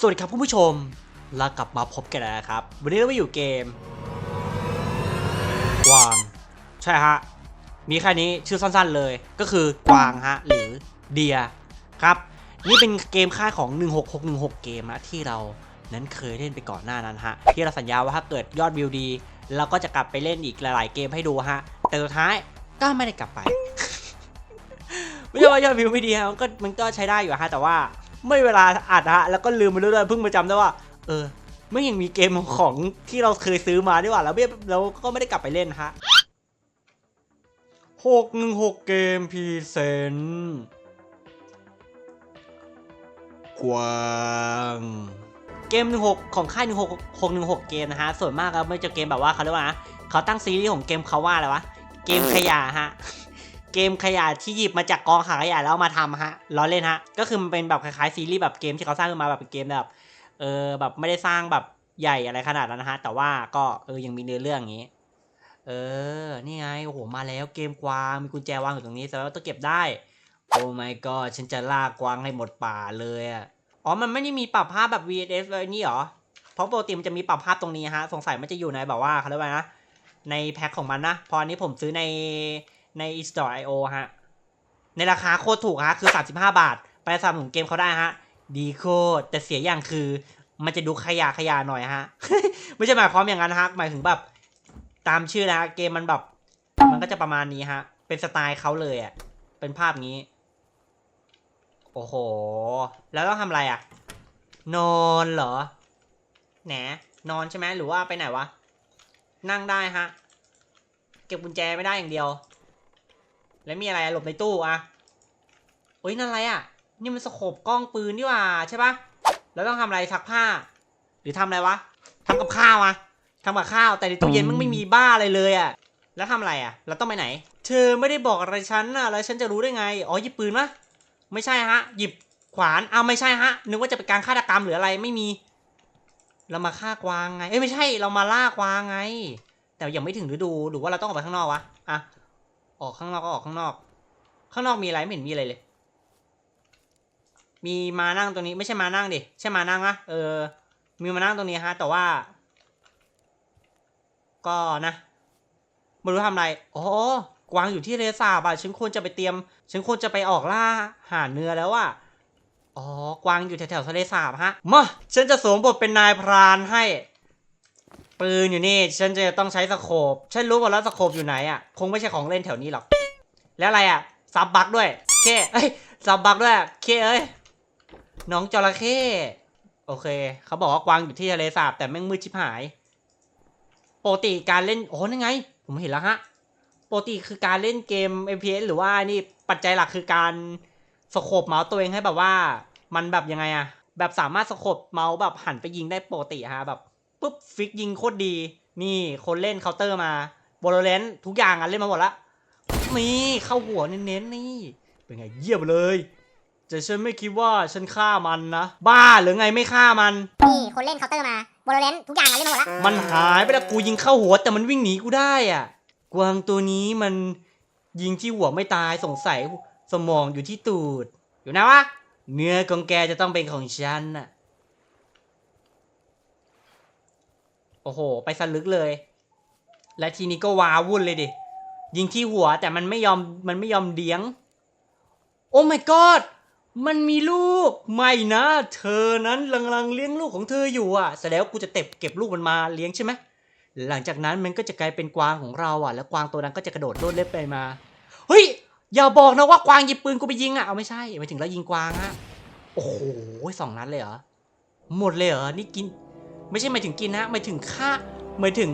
สวัสดีครับคุณผู้ชมเรากลับมาพบกันแล้วนะครับ วันนี้เรามาอยู่เกมกวาง ใช่ฮะ มีแค่นี้ชื่อสั้นๆเลย ก็คือกวางฮะ หรือเดียครับ นี่เป็นเกมค่ายของ 16616 เกมนะที่เรานั้นเคยเล่นไปก่อนหน้านั้นฮะ ที่เราสัญญาว่าถ้าเกิดยอดวิวดีเราก็จะกลับไปเล่นอีกหลายๆเกมให้ดูฮะ แต่สุดท้ายก็ไม่ได้กลับไป ไม่ใช่ว่ายอดวิวไม่ดีฮะมันก็มันก็ใช้ได้อยู่ฮะแต่ว่า ไม่เวลาอัดฮะแล้วก็ลืมไปเรื่อยๆเพิ่งมาจำได้ว่า เออไม่ยังมีเกมของที่เราเคยซื้อมาดีกว่าแล้วเราก็ไม่ได้กลับไปเล่นฮะหกหนึ่งหกเกมพีเซนกวางเกม 16 ของค่าย 16 616 เกมนะฮะ ส่วนมากแล้วไม่จะเกมแบบว่าเขาเรียกว่านะเขาตั้งซีรีส์ของเกมเขาว่าอะไรวะ เกมขยะฮะ เกมขยะที่หยิบมาจากกองขยะแล้วามาทำฮะล้อเล่นฮะ ก็คือมันเป็นแบบคล้ายๆซีรีส์แบบเกมที่เขาสร้างขึ้นมาแบบเป็นเกมแบบเออแบบไม่ได้สร้างแบบใหญ่อะไรขนาดนั้นนะฮะ แต่ว่าก็เออยังมีเนื้อเรื่องอย่างนี้ เออ นี่ไงโอ้โหมาแล้วเกมกวางมีกุญแจวางอยู่ตรงนี้แสดงว่าต้องเก็บได้ โอ้ my god ฉันจะล่ากวางให้หมดป่าเลยอะอ๋อ มันไม่ได้มีปรับภาพแบบ VHS เลยนี่หรอ เพราะปกติมันจะมีปรับภาพตรงนี้ฮะ สงสัยมันจะอยู่ในแบบว่าเขาเรียกว่านะ ในแพ็คของมันนะ พออันนี้ผมซื้อใน ใน eStore.io ฮะ ในราคาโคตรถูกฮะ คือ 35 บาท ไปสนับสนุนเกมเขาได้ฮะ ดีโคตรแต่เสียอย่างคือมันจะดูขยะขยะหน่อยฮะ ไม่ใช่หมายความอย่างนั้นฮะ หมายถึงแบบตามชื่อนะฮะ เกมมันแบบ มันก็จะประมาณนี้ฮะ เป็นสไตล์เขาเลยอะ เป็นภาพนี้ โอ้โห แล้วต้องทำอะไรอะ นอนเหรอ แหน นอนใช่ไหมหรือว่าไปไหนวะ นั่งได้ฮะ เก็บกุญแจไม่ได้อย่างเดียว แล้วมีอะไรหลบในตู้อะเฮ้ยนั่นอะไรอะนี่มันสโคปกล้องปืนนี่หว่าใช่ปะแล้วต้องทำอะไรซักผ้า หรือทำอะไรวะทำกับข้าวอะทำกับข้าวแต่ในตู้เย็นมันไม่มีบ้าอะไรเลยอะแล้วทำอะไรอะเราต้องไปไหน เธอไม่ได้บอกอะไรฉันน่ะแล้วฉันจะรู้ได้ไง อ๋อหยิบปืนมะไม่ใช่ฮะ หยิบขวานเอาไม่ใช่ฮะ นึกว่าจะเป็นการฆาตกรรมหรืออะไรไม่มี เรามาฆ่ากวางไง เอ้ยไม่ใช่เรามาล่ากวางไง แต่ยังไม่ถึงฤดูหรือว่าเราต้องออกไปข้างนอกวะ อะ ออกข้างนอกก็ออกข้างนอก ข้างนอกมีอะไรไม่เห็นมีอะไรเลย มีมานั่งตรงนี้ไม่ใช่มานั่งดิ ใช่มานั่งนะเออ มีมานั่งตรงนี้ฮะ แต่ว่า ก็นะไม่รู้ทำอะไรอ๋อกวางอยู่ที่เรสาบ่ะฉันควรจะไปเตรียม ฉันควรจะไปออกล่าหาเนื้อแล้วอะอ๋อ กวางอยู่แถวๆทะเลสาบฮะ มา ฉันจะสวมบทเป็นนายพรานให้ ปืนอยู่นี่ ฉันจะต้องใช้สโคปฉันรู้หมดแล้วสโคปอยู่ไหนอะ คงไม่ใช่ของเล่นแถวนี้หรอก แล้วอะไรอะซับบักด้วยเคเอ้ยซับบักด้วยเคเอ้ยน้องจระเข้โอเค เขาบอกว่ากวางอยู่ที่ทะเลสาบแต่แม่งมืดชิบหายปกติการเล่นโอ้นั่นไง ผมเห็นแล้วฮะปกติคือการเล่นเกม FPS หรือว่านี่ปัจจัยหลักคือการสโคปเมาส์ตัวเองให้แบบว่า มันแบบยังไงอะแบบสามารถสโคปเมาส์แบบหันไปยิงได้ปกติฮะแบบ ปุ๊บฟิกยิงโคตรดี นี่คนเล่นเคาน์เตอร์มาโบโลเลนทุกอย่างอะเล่นมาหมดละนี่เข้าหัวเน้นๆนี่ เป็นไงเยี่ยมเลยแต่ฉันไม่คิดว่าฉันฆ่ามันนะ บ้าหรือไงไม่ฆ่ามัน นี่คนเล่นเคาน์เตอร์มาบริเวณทุกอย่างอะเล่นมาหมดละมันหายไปแล้วกูยิงเข้าหัวแต่มันวิ่งหนีกูได้อะ กวางตัวนี้มันยิงที่หัวไม่ตายสงสัยสมองอยู่ที่ตูด อยู่นะวะเนื้อของแกจะต้องเป็นของฉันน่ะ โอ้โห ไปสลึกเลย และทีนี้ก็วาวุ่นเลยดิ ยิงที่หัวแต่มันไม่ยอมมันไม่ยอมเลี้ยง โอ้ my god มันมีลูกไม่นะ เธอนั้นกำลังเลี้ยงลูกของเธออยู่อะแสดงว่ากูจะเต็บเก็บลูกมันมาเลี้ยงใช่ไหมหลังจากนั้นมันก็จะกลายเป็นกวางของเราอะ แล้วกวางตัวนั้นก็จะกระโดดโลดเล็บไปมาเฮ้ยอย่าบอกนะว่ากวางหยิบปืนกูไปยิงอะเอาไม่ใช่หมาถึงเรายิงกวางอะโอ้โหสองนัดเลยเหรอหมดเลยเหรอนี่กิน ไม่ใช่หมายถึงกินนะหมายถึงฆ่าหมายถึง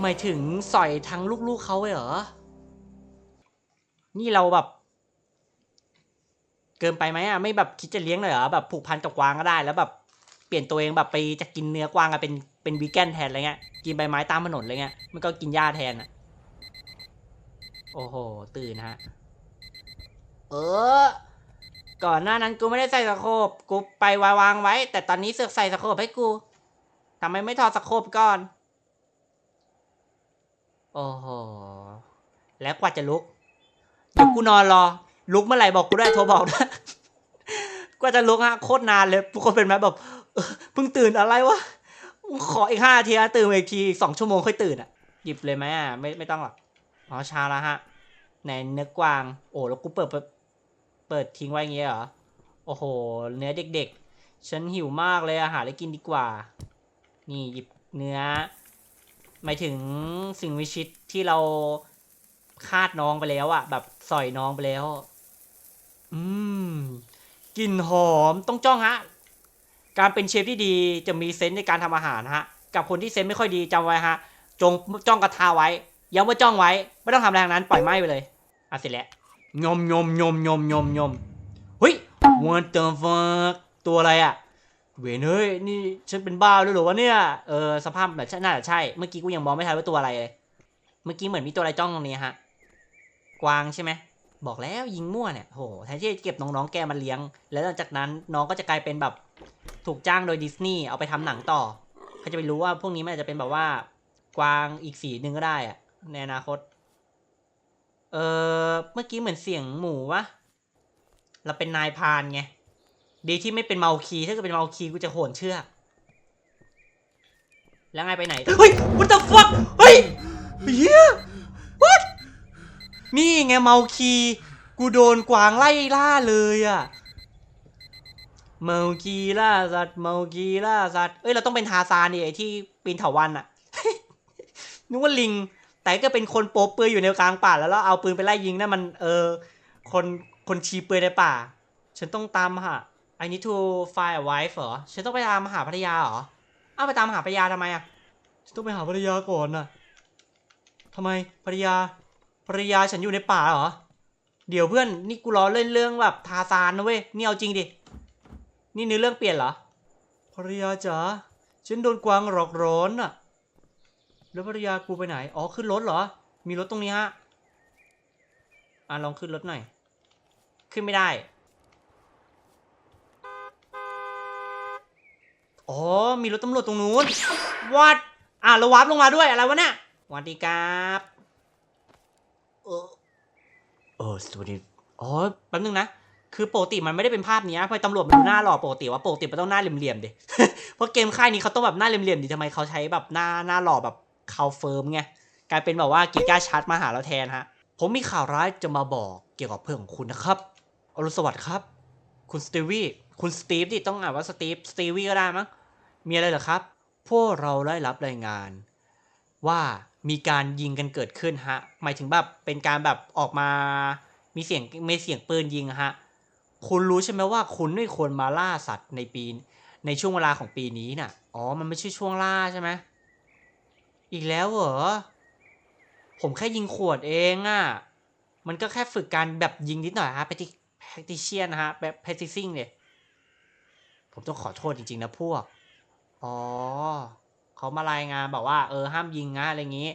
หมายถึงสอยทั้งลูกๆเขาเลยเหรอ นี่เราแบบ เกินไปไหมอะไม่แบบคิดจะเลี้ยงเลยเหรอแบบผูกพันกับกวางก็ได้ แล้วแบบเปลี่ยนตัวเองแบบไปจะกินเนื้อกวางอะเป็นเป็นวีแกนแทนอะไรเงี้ยกินใบไม้ตามถนนอะไรเงี้ยมันก็กินหญ้าแทนอะโอ้โห ตื่นฮะ เออ ก่อนหน้านั้นกูไม่ได้ใส่สโคปกูไปวางวางไว้ แต่ตอนนี้เสือกใส่สโคปให้กูทำไมไม่ถอดสโคปก่อน โอ้โห แล้วกว่าจะลุกเดี๋ยวกูนอนรอ ลุกเมื่อไหร่บอกกูด้วยโทรบอกด้วยกว่าจะลุกฮะโคตรนานเลยทุกคนเป็นไหมแบบเพิ่งตื่นอะไรวะขออีกห้าทีนะตื่นอีกทีสองชั่วโมงค่อยตื่นอะ หยิบเลยไหมอะไม่ไม่ต้องหรอกอ๋อเช้าแล้วฮะไหนเนื้อกวาง โอ้แล้วกูเปิด เปิดทิ้งไว้อย่างเงี้ยเหรอ โอ้โห เนื้อเด็กๆ ฉันหิวมากเลยอาหารอะไรกินดีกว่า นี่หยิบเนื้อ หมายถึงสิ่งมีชีวิตที่เราคาดน้องไปแล้วอะแบบสอยน้องไปแล้ว อืมกลิ่นหอมต้องจ้องฮะ การเป็นเชฟที่ดีจะมีเซนส์ในการทำอาหารฮะ กับคนที่เซนส์ไม่ค่อยดีจำไว้ฮะ จงจ้องกระทาไว้ย้ำว่าจ้องไว้ ไม่ต้องทำอะไรทั้งนั้นปล่อยไหม้ไปเลยอะเสร็จแล้ว ยมยมยมยมยมยมเฮ้ย what the fuck ตัวอะไรอะเวนเฮ้ยนี่ฉันเป็นบ้าด้วยหรอวะเนี่ย เออสภาพแบบน่าจะใช่ เมื่อกี้กูยังมองไม่ทันว่าตัวอะไรเลย เมื่อกี้เหมือนมีตัวอะไรจ้องตรงนี้ฮะ กวางใช่ไหม บอกแล้วยิงมั่วเนี่ยโหแทนที่จะเก็บน้องๆแกมาเลี้ยง แล้วหลังจากนั้นน้องก็จะกลายเป็นแบบถูกจ้างโดยดิสนีย์เอาไปทำหนังต่อใครจะไปรู้ว่าพวกนี้มันอาจจะเป็นแบบว่ากวางอีกสีหนึ่งก็ได้อะในอนาคต เออเมื่อกี้เหมือนเสียงหมูวะ เราเป็นนายพานไง ดีที่ไม่เป็นเมาคีถ้าเกิดเป็นเมาคีกูจะโหนเชือก แล้วไงไปไหน เฮ้ย what the fuck เฮ้ยเฮีย what นี่ไงเมาคีกูโดนกวางไล่ล่าเลยอะเมาคีล่าสัตว์เมาคีล่าสัตว์เอ้ยเราต้องเป็นทาซานดิไอที่ปีนเถาวันอะนึกว่าลิง แต่ก็เป็นคนโป๊เปือยอยู่ในกลางป่า แล้วเราเอาปืนไปไล่ยิงนั่นมันเออคนคนชีเปือยในป่า ฉันต้องตามหา I need to find a wife เหรอฉันต้องไปตามหาภรรยาเหรออ้าวไปตามหาภรรยาทำไมอะฉันต้องไปหาภรรยาก่อนน่ะทำไมภรรยาภรรยาฉันอยู่ในป่าเหรอเดี๋ยวเพื่อนนี่กูล้อเล่นเรื่องแบบทาซานนะเว้ยนี่เอาจริงดินี่เนื้อเรื่องเปลี่ยนเหรอภรรยาจ๋าฉันโดนกวางหลอกร้อนน่ะ แล้วภรรยากูไปไหน อ๋อ ขึ้นรถเหรอ มีรถตรงนี้ฮะ อะ ลองขึ้นรถหน่อย ขึ้นไม่ได้ อ๋อ มีรถตำรวจตรงนู้นวัดอะเราวาร์ปลงมาด้วยอะไรวะเนี่ยสวัสดีครับเออเออสวัสดีอ๋อแป๊บนึงนะ คือปกติมันไม่ได้เป็นภาพนี้เพราะตำรวจมันหน้าหล่อปกติว่าปกติมันต้องหน้าเหลี่ยมๆดิ เพราะเกมค่ายนี้เขาต้องแบบหน้าเหลี่ยมๆดิทำไมเขาใช้แบบหน้าหน้าหล่อแบบ เขาเฟิร์มไงกลายเป็นแบบว่ากิก้าชัดมาหาเราแทนฮะ ผมมีข่าวร้ายจะมาบอกเกี่ยวกับเพื่อนของคุณนะครับอรุณสวัสดิ์ครับ คุณสตีวีคุณสตีฟดิต้องอ่านว่าสตีฟสตีวีก็ได้มั้งมีอะไรเหรอครับ พวกเราได้รับรายงาน ว่ามีการยิงกันเกิดขึ้นฮะ หมายถึงแบบเป็นการแบบออกมามีเสียงมีเสียงปืนยิงฮะ คุณรู้ใช่ไหมว่าคุณไม่ควรมาล่าสัตว์ในปีในช่วงเวลาของปีนี้น่ะ อ๋อ มันไม่ใช่ช่วงล่าใช่ไหม อีกแล้วเหรอ ผมแค่ยิงขวดเองอะ่ะ มันก็แค่ฝึกการแบบยิงนิดหน่อยฮะ practic- practician นะฮะแบบ practicing เนี่ย ผมต้องขอโทษจริง ๆ นะพวก อ๋อ เขามารายงานบอกว่า เออ ห้ามยิงนะอะไรอย่างงี้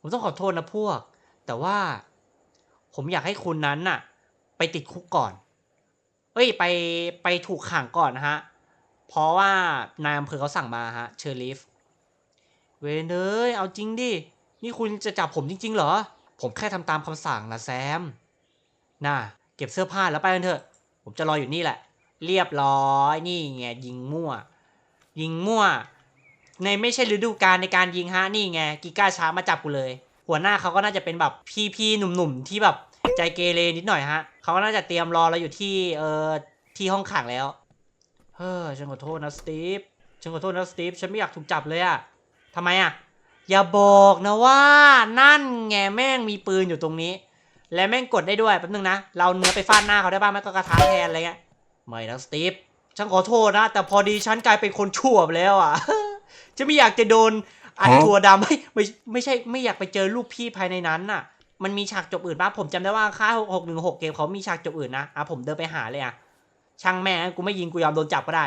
ผมต้องขอโทษนะพวก แต่ว่า ผมอยากให้คุณนั้นน่ะ ไปติดคุกก่อน เอ้ย ไปไปถูกขังก่อนนะฮะ เพราะว่านายอำเภอเขาสั่งมาฮะ เชอร์ลีฟ เวนเอ้ยเอาจริงดิ นี่คุณจะจับผมจริง ๆ เหรอ ผมแค่ทำตามคำสั่งนะแซม น่า เก็บเสื้อผ้าแล้วไปกันเถอะ ผมจะรออยู่นี่แหละ เรียบร้อย นี่ไงยิงมั่ว ยิงมั่ว ในไม่ใช่ฤดูกาลในการยิงฮะ นี่ไงกิก้าช้ามาจับกูเลย หัวหน้าเขาก็น่าจะเป็นแบบพี่ๆหนุ่มๆที่แบบใจเกเรนิดหน่อยฮะ เขาก็น่าจะเตรียมรอเราอยู่ที่เอ่อที่ห้องขังแล้ว เฮ้อฉันขอโทษนะสตีฟฉันขอโทษนะสตีฟฉันไม่อยากถูกจับเลยอะ ทำไมอะ อย่าบอกนะว่านั่นไงแม่งมีปืนอยู่ตรงนี้ และแม่งกดได้ด้วยแป๊บนึงนะ เราเนื้อไปฟาดหน้าเขาได้บ้างไหมก็กระทะแทนอะไรเงี้ยไม่นะสตีฟฉันขอโทษนะ แต่พอดีฉันกลายเป็นคนชั่วแล้วอะจะไม่อยากจะโดนอัดถั่วดำไม่ไม่ไม่ใช่ไม่อยากไปเจอลูกพี่ภายในนั้นน่ะ มันมีฉากจบอื่นป่ะผมจำได้ว่าค่าหกหนึ่งหกเกมเขามีฉากจบอื่นนะอะผมเดินไปหาเลยอะช่างแม่งกูไม่ยิงกูยอมโดนจับก็ได้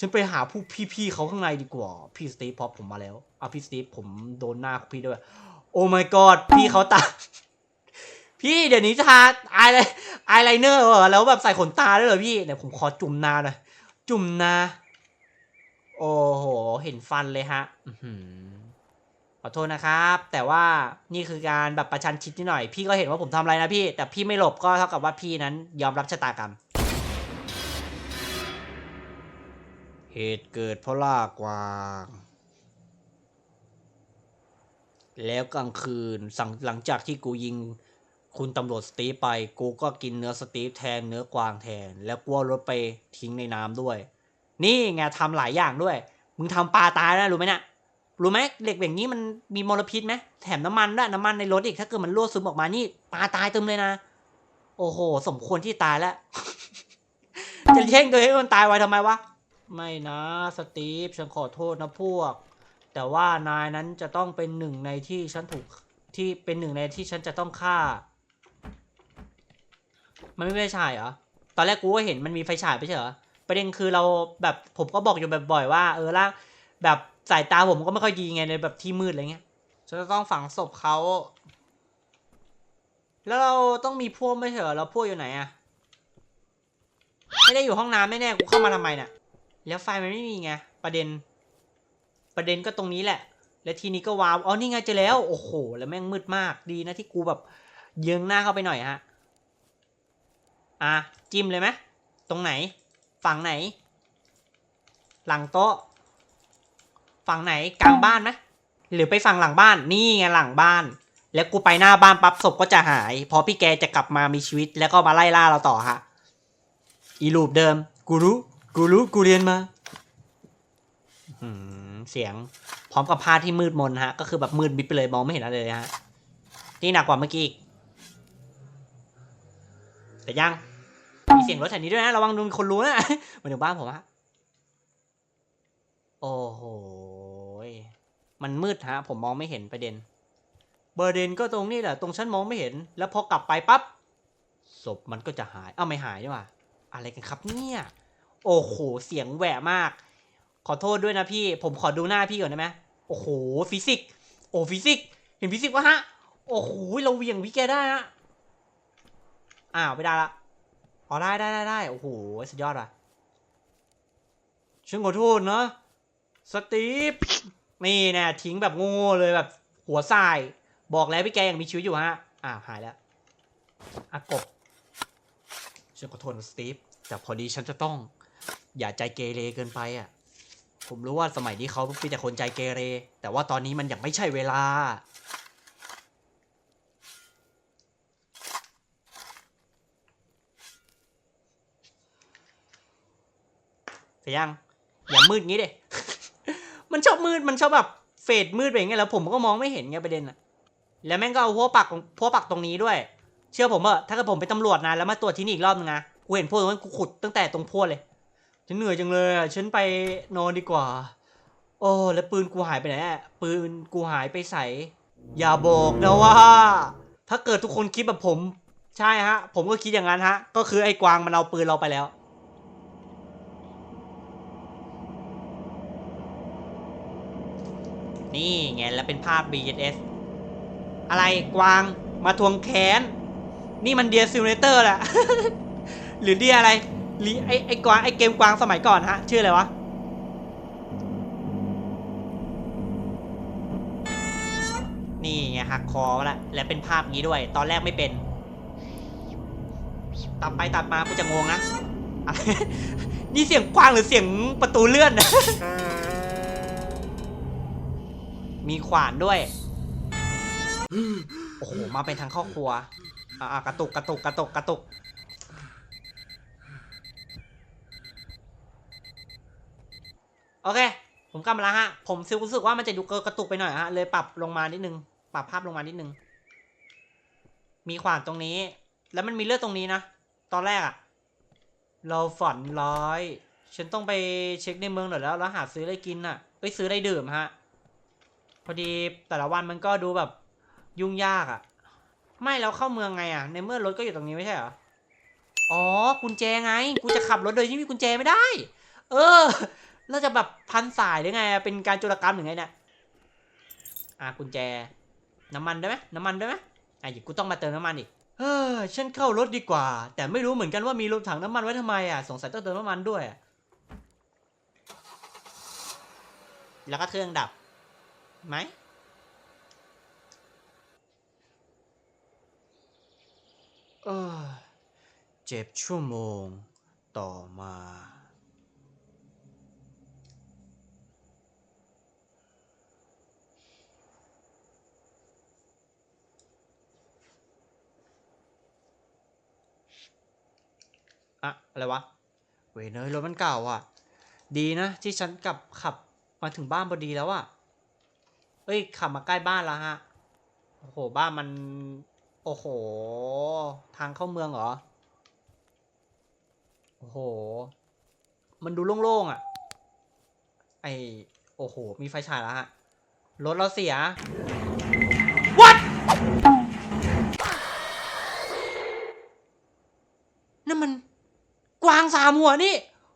ฉันไปหาผู้พี่ๆเขาข้างในดีกว่า พี่สตีฟพอผมมาแล้วอะพี่สตีฟผมโดนหน้าของพี่ด้วย โอ้ my god พี่เขาตา พี่เดี๋ยวนี้ทาอายเลยอายไลเนอร์เหรอแล้วแบบใส่ขนตาด้วยเหรอพี่เดี๋ยวผมขอจุ่มนาหน่อยจุ่มนา โอ้โห เห็นฟันเลยฮะขอโทษนะครับ แต่ว่านี่คือการแบบประชันชิดนิดหน่อย พี่ก็เห็นว่าผมทำอะไรนะพี่ แต่พี่ไม่หลบก็เท่ากับว่าพี่นั้นยอมรับชะตากรรม เหตุเกิดเพราะล่ากวาง แล้วกลางคืนสั่งหลังจากที่กูยิงคุณตำรวจสตีฟไป กูก็กินเนื้อสตีฟแทนเนื้อกวางแทน แล้วกูเอารถไปทิ้งในน้ำด้วย นี่ไงทำหลายอย่างด้วย มึงทำปลาตายแล้วรู้ไหมนี่ยรู้ไหมเหล็กอย่งนี้มันมีมลพิษไหมแถมน้ำมันด้วยน้ำมันในรถอีกถ้าเกิดมันรั่วซึมออกมานี่ปลาตายเต็มเลยนะ โอ้โห สมควรที่ตายแล้ว จะแช่งตัวเองให้มันตายไว้ทำไมวะ ไม่นะสตีฟฉันขอโทษนะพวก แต่ว่านายนั้นจะต้องเป็นหนึ่งในที่ฉันถูกที่เป็นหนึ่งในที่ฉันจะต้องฆ่า มันไม่ใช่ไฟฉายเหรอ ตอนแรกกูก็เห็นมันมีไฟฉายไม่ใช่เหรอ ประเด็นคือเราแบบผมก็บอกอยู่แบบบ่อยว่า เออละแบบสายตาผมก็ไม่ค่อยดีไงในแบบที่มืดอะไรเงี้ยฉันจะต้องฝังศพเขา แล้วเราต้องมีพวกไม่ใช่เหรอแล้วพวกอยู่ไหนอะไม่ได้อยู่ห้องน้ำแน่ๆกูเข้ามาทำไมเนี่ย แล้วไฟมันไม่มีไง ประเด็น ประเด็นก็ตรงนี้แหละ และทีนี้ก็ว้าวอ๋อนี่ไงเจอแล้ว โอ้โห แล้วแม่งมืดมากดีนะที่กูแบบเยื้องหน้าเข้าไปหน่อยฮะ อะ จิ้มเลยไหมตรงไหน ฝั่งไหน หลังโต๊ะ ฝั่งไหนกลางบ้านไหมหรือไปฝั่งหลังบ้าน นี่ไงหลังบ้าน แล้วกูไปหน้าบ้านปั๊บศพก็จะหาย พอพี่แกจะกลับมามีชีวิตแล้วก็มาไล่ล่าเราต่อฮะ อีลูปเดิม กูรู้ กูรู้กูเรียนมาเสียงพร้อมกับผ้าที่มืดมนฮะ ก็คือแบบมืดมิดไปเลยมองไม่เห็นอะไรเลยฮะ นี่หนักกว่าเมื่อกี้อีกแต่ยัง มีเสียงรถแถวนี้ด้วยนะ ระวังโดนคนรู้นะเหมือนถึงบ้านผมฮะ โอ้โห มันมืดฮะ ผมมองไม่เห็นประเด็นประเด็นก็ตรงนี้แหละ ตรงฉันมองไม่เห็น แล้วพอกลับไปปั๊บ ศพมันก็จะหาย เอ้าไม่หายนี่หว่า อะไรกันครับเนี่ย โอ้โห เสียงแหวะมาก ขอโทษด้วยนะพี่ ผมขอดูหน้าพี่ก่อนได้ไหมโอ้โห ฟิสิกส์ โอ้ ฟิสิกส์ เห็นฟิสิกส์วะฮะ โอ้โห เราเวียงวิแกได้ฮะ อ้าว ไม่ได้ละ อ๋อ ได้ได้ได้ได้ โอ้โห สุดยอดว่ะฉันขอโทษนะ สตีฟ นี่น่ทิ้งแบบโง่ๆเลยแบบหัวทราย บอกแล้วพี่แกยังมีชีวิตอยู่ฮะอ่าว หายแล้วอากบฉันขอโทษนะสตีฟ แต่พอดีฉันจะต้อง อย่าใจเกเรเกินไปอะ ผมรู้ว่าสมัยนี้เขามีแต่คนใจเกเร แต่ว่าตอนนี้มันยังไม่ใช่เวลา เสร็จยังอย่ามืดงี้เด้มันชอบมืด มันชอบแบบเฟดมืดไปอย่างเงี้ยแล้วผมก็มองไม่เห็นไงประเด็นอะแล้วแม่งก็เอาพวกปักพวกปักตรงนี้ด้วย เชื่อผมเถอะถ้าเกิดผมเป็นตำรวจนะแล้วมาตรวจที่นี่อีกรอบนึงนะกูเห็นพวกนั้นกูขุดตั้งแต่ตรงพวกเลย ฉันเหนื่อยจังเลยอะฉันไปนอนดีกว่า โอ้ แล้วปืนกูหายไปไหนอะปืนกูหายไปใส่อย่าบอกนะว่า ถ้าเกิดทุกคนคิดแบบผม ใช่ฮะ ผมก็คิดอย่างนั้นฮะ ก็คือไอ้กวางมันเอาปืนเราไปแล้ว นี่ไงแล้วเป็นภาพ BSS อะไรกวางมาทวงแค้น นี่มันเดียซิ l เลเตอร์แหละ หรือเดียอะไร หรือไอไอกวางไอเกมกวางสมัยก่อนฮะ ชื่ออะไรวะ นี่ไงหักคอละและเป็นภาพงี้ด้วย ตอนแรกไม่เป็น ตัดไปตัดมากูจะงงนะ นี่เสียงกวางหรือเสียงประตูเลื่อน มีขวานด้วย โอ้โห มาเป็นทางครอบครัว อ่ากระตุกกระตุกกระตุกกระตุก โอเค ผมกลับมาแล้วฮะ ผมรู้สึกว่ามันจะดูกระตุกไปหน่อยฮะ เลยปรับลงมานิดนึง ปรับภาพลงมานิดนึง มีขวานตรงนี้ แล้วมันมีเลือดตรงนี้นะ ตอนแรกอะเราฝันร้ายฉันต้องไปเช็คในเมืองหน่อยแล้ว แล้วหาซื้ออะไรกินอะไปซื้ออะไรดื่มฮะ พอดีแต่ละวันมันก็ดูแบบยุ่งยากอะไม่แล้วเข้าเมืองไงอะในเมื่อรถก็อยู่ตรงนี้ไม่ใช่เหรอ อ๋อกุญแจไง กูจะขับรถโดยที่มีกุญแจไม่ได้ เออ เราจะแบบพันสายหรือไง เป็นการจุลกรรมหรือไงเนี่ยอะกุญแจ น้ำมันได้ไหมน้ำมันได้ไหมอะหยิบกูต้องมาเติมน้ำมันอีกเฮ้อฉันเข้ารถดีกว่า แต่ไม่รู้เหมือนกันว่ามีรถถังน้ำมันไว้ทำไมอะสงสัยต้องเติมน้ำมันด้วย แล้วก็เครื่องดับไหมเออเจ็บชั่วโมงต่อมา อะอะไรวะ เวยเนยรถมันเก่าอะ ดีนะ ที่ฉันกลับขับมาถึงบ้านพอดีแล้วอะ เอ้ย ขับมาใกล้บ้านแล้วฮะ โอ้โห บ้านมัน โอ้โห ทางเข้าเมืองเหรอ โอ้โห มันดูโล่งๆอะ ไอโอ้โห มีไฟฉายแล้วฮะ รถเราเสีย What นั่นมัน กวางสามหัวนี่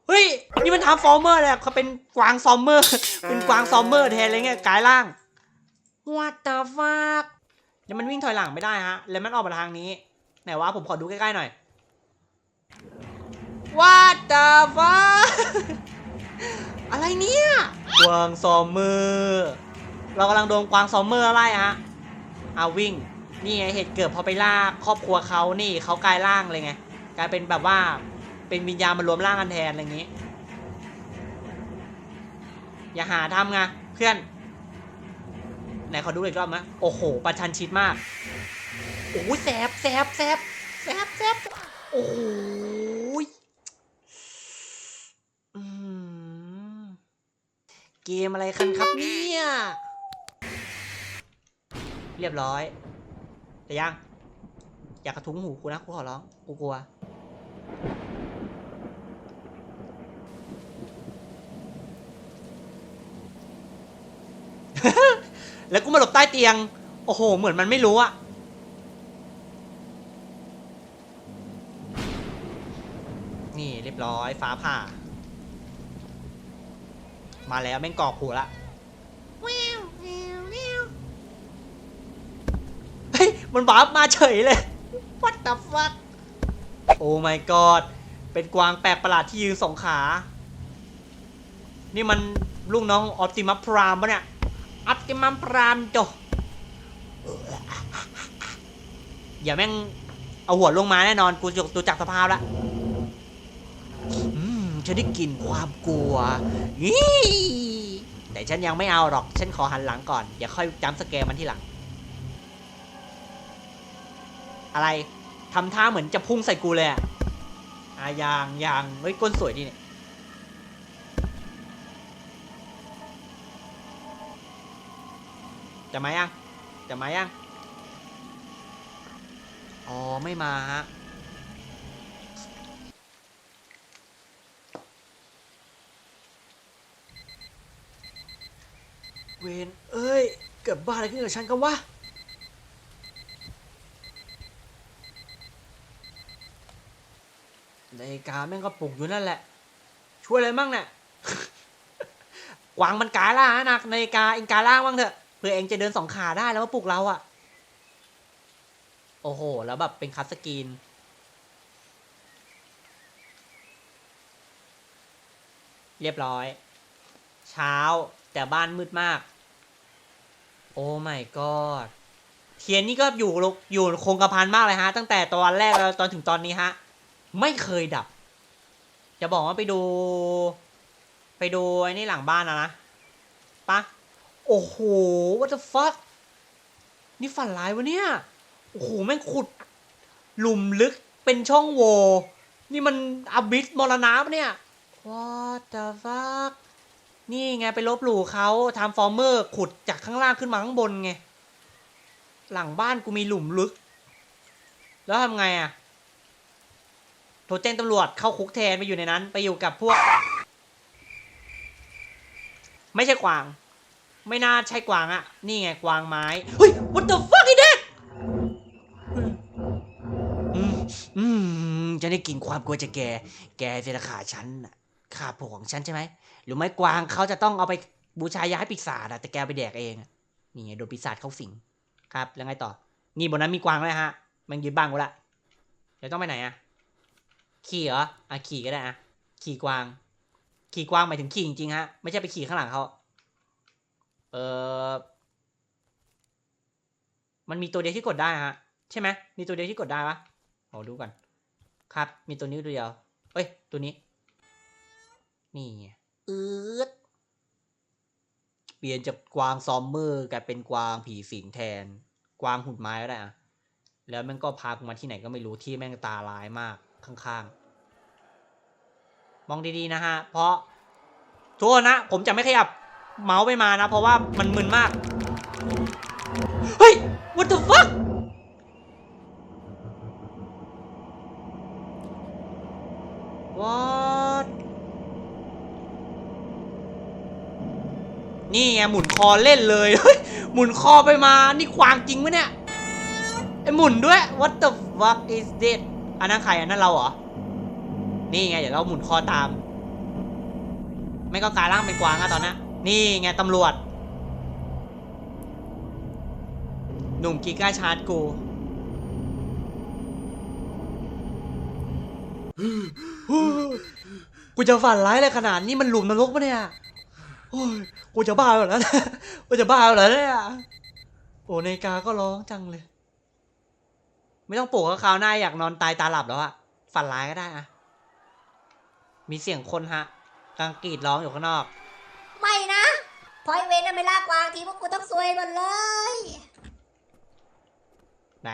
เฮ้ยนี่มันทำฟอร์เมอร์เลยอะเขาเป็นกวางซอมเมอร์ เป็นกวางซอมเมอร์แทนอะไรเงี้ยกลายร่าง What the fuck เดี๋ยวมันวิ่งถอยหลังไม่ได้ฮะ แล้วมันออกมาทางนี้ ไหนวะผมขอดูใกล้ๆหน่อย What the fuck อะไรเนี่ย กวางซอมเมอร์เรากำลังโดนกวางซอมเมอร์ไล่ฮะเอาวิ่ง นี่ไงเหตุเกิดพอไปล่าครอบครัวเขานี่เขากลายร่างเลยไง กลายเป็นแบบว่า เป็นวิญญาณมารวมร่างกันแทนอะไรอย่างนี้ อย่าหาทำไงเพื่อน ไหนขอดูอีกรอบนะโอ้โห ประชันชิดมาก โอ้ยแสบแสบแสบแสบแสบโอ้ยเกมอะไรกันครับเนี่ย เรียบร้อย แต่ยัง อยากกระทุ้งหูกูนะกูขอร้อง กูกลัว แล้วกูมาหลบใต้เตียง โอ้โห เหมือนมันไม่รู้อะนี่เรียบร้อย ฟ้าผ่า มาแล้วแม่งกอกหัวละเฮ้ย มันบาบมาเฉยเลย What the fuck โอ้ my god เป็นกวางแปลกประหลาดที่ยืนสองขา นี่มันลูกน้องออ t ติมั p พรามปะเนี่ย ออ t ติมั p พรามโจอย่าแม่งเอาหัวลงมาแน่นอน กูจะดูจากสภาพแล้วอืมฉันได้กลิ่นความกลัวยี่แต่ฉันยังไม่เอาหรอก ฉันขอหันหลังก่อน อย่าค่อยจำสแกมันที่หลัง อะไรทำท่าเหมือนจะพุ่งใส่กูเลยอะอะยางยางเฮ้ยก้นสวยดีเนี่ย จะมายังจะมายังอ๋อ ไม่มาฮะเวนเอ้ย เกิดบ้าอะไรขึ้นกับฉันกันวะ นาฬิกาแม่งก็ปลุกอยู่นั่นแหละ ช่วยอะไรมั่งเนี่ยกวางมันกายล่างนะนักนาฬิกาเองกายล่างบ้างเถอะ เพื่อเองจะเดินสองขาได้แล้วมาปลุกเราอะโอ้โห แล้วแบบเป็นคัตสกรีน เรียบร้อย เช้าแต่บ้านมืดมาก โอ้ my god เทียนนี่ก็อยู่อยู่คงกระพันมากเลยฮะ ตั้งแต่ตอนแรกแล้วตอนถึงตอนนี้ฮะ ไม่เคยดับ จะบอกว่าไปดู ไปดูไอ้นี่หลังบ้านนะนะปะ โอ้โห what the fuck นี่ฝันร้ายวะเนี่ย โอ้โห แม่งขุด หลุมลึกเป็นช่องโหว่นี่มันอบิสมรณะปะเนี่ย what the fuck นี่ไงไปลบหลู่เขาทำฟอร์เมอร์ขุดจากข้างล่างขึ้นมาข้างบนไง หลังบ้านกูมีหลุมลึก แล้วทำไงอะโทรแจ้งตำรวจเข้าคุกแทนไปอยู่ในนั้น ไปอยู่กับพวก ไม่ใช่กวาง ไม่น่าใช่กวางอะนี่ไงกวางไม้เฮ้ย what the fuck is that อืมอืมจะได้กินความกลัวจะแก แกเสียขาฉันน่ะขาผล่ของฉันใช่ไหมหรือไม่กวางเขาจะต้องเอาไปบูชาย้ายปีศาจอะแต่แกไปแดกเองอะนี่ไงโดนปีศาจเข้าสิงครับ แล้วไงต่อ นี่บนนั้นมีกวางเลยฮะ มันยืนบ้างกูละเดี๋ยวต้องไปไหนอะขี่เหรออะขี่ก็ได้อะขี่กวาง ขี่กวางหมายถึงขี่จริงๆฮะ ไม่ใช่ไปขี่ข้างหลังเขา เออมันมีตัวเดียวที่กดได้ฮะ ใช่ไหมมีตัวเดียวที่กดได้ปะขอดูก่อน ครับ มีตัวนี้ตัวเดียว เอ้ย ตัวนี้ นี่ไงอืดเปลี่ยนจากกวางซอมเมอร์กลายเป็นกวางผีสิงแทน กวางหุ่นไม้ก็ได้อะแล้วแม่งก็พากูมาที่ไหนก็ไม่รู้ที่แม่งตาลายมากข้างมองดีๆนะฮะ เพราะทุกคนนะ ผมจะไม่ขยับ เมาส์ไปมานะ เพราะว่ามันมึนมาก เฮ้ย what the fuck what นี่ไงหมุนคอเล่นเลยเฮ้ยหมุนคอไปมา นี่ควางจริงไหมเนี่ยไอหมุนด้วย what the fuck is this อันนั้นใครอันนั้นเราเหรอ นี่ไง เดี๋ยวเราหมุนคอตาม ไม่ก็กลายร่างเป็นกวางอะตอนนั้ นี่ไงตำรวจ หนุ่มกีก้าชาร์จกู กูจะฝันร้ายเลยขนาดนี้มันหลุมนรกปะเนี่ย โอ้ย กูจะบ้าแล้วนะกูจะบ้าแล้วเนี่ย โอ้นาฬิกาก็ร้องจังเลย ไม่ต้องปลุกก็คราวหน้าอยากนอนตายตาหลับแล้วอะฝันร้ายก็ได้อะมีเสียงคนฮะกำลังกรีดร้องอยู่ข้างนอก ไม่นะพอยเวนน่ะไม่ลากวางทีพวกกูต้องซวยหมดเลย ไหน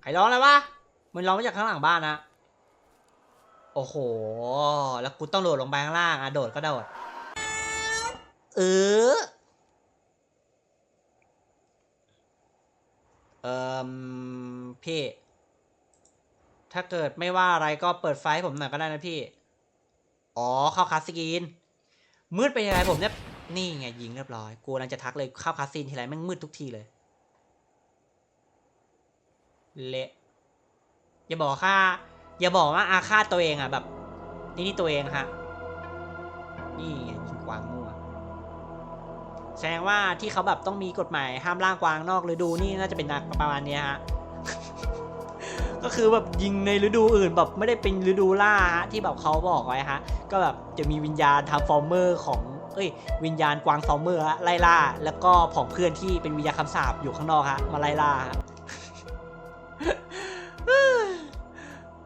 ใครร้องแล้ววะมันร้องมาจากข้างหลังบ้านนะโอ้โห แล้วกูต้องโดดลงไปข้างล่างอะโดดก็โดดเออเอ่มพี่ ถ้าเกิดไม่ว่าอะไรก็เปิดไฟให้ผมหน่อยก็ได้นะพี่ อ๋อ เข้าคาสซีน มืดไปยังไงผมเนี่ยนี่ไงยิงเรียบร้อยกูกำลังจะทักเลยเข้าคาสซีนทีไรแม่งมืดทุกทีเลย เละอย่าบอกค่าอย่าบอกว่าอาฆาตตัวเองอะแบบ นี่นี่ตัวเองฮะนี่ไงยิงกวางมั่วแสดงว่าที่เขาแบบต้องมีกฎหมายห้ามล่างกวางนอกฤดูนี่น่าจะเป็นประมาณนี้ฮะ ก็คือแบบยิงในฤดูอื่นแบบไม่ได้เป็นฤดูล่าฮะที่แบบเขาบอกไว้ฮะ ก็แบบจะมีวิญญาณทาร์ฟอร์เมอร์ของเอ้ยวิญญาณกวางฟอร์เมอร์ไล่ล่า แล้วก็ผองเพื่อนที่เป็นวิญญาณคำสาปอยู่ข้างนอกฮะมาไล่ล่าฮะ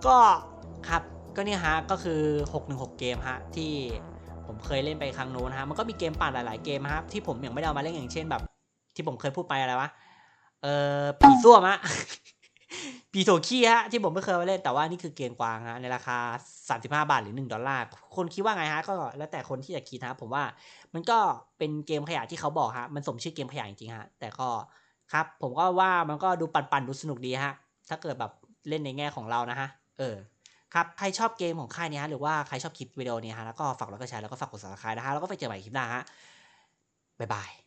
ก็ครับก็นี่ฮะก็คือ 616 เกมฮะที่ผมเคยเล่นไปครั้งนู้นฮะมันก็มีเกมป่าหลาย ๆ เกมฮะที่ผมยังไม่ได้เอามาเล่นอย่างเช่นแบบ ที่ผมเคยพูดไปอะไรวะเออผีส้วมฮะ ผีโถขี้ฮะที่ผมไม่เคยมาเล่นแต่ว่านี่คือเกมกวางฮะในราคา 35 บาทหรือ 1 ดอลลาร์ คนคิดว่าไงฮะก็แล้วแต่คนที่จะคิดฮะผมว่า มันก็เป็นเกมขยะที่เขาบอกฮะมันสมชื่อเกมขยะจริงๆฮะแต่ก็ครับผมก็ว่ามันก็ดูปั่นๆดูสนุกดีฮะถ้าเกิดแบบเล่นในแง่ของเรานะฮะเออครับใครชอบเกมของค่ายนี้ฮะหรือว่าใครชอบคลิปวิดีโอนี้ฮะแล้วก็ฝากไลค์กดแชร์แล้วก็ฝากกด subscribe นะฮะแล้วก็ไปเจอใหม่คลิปหน้าฮะบ๊ายบาย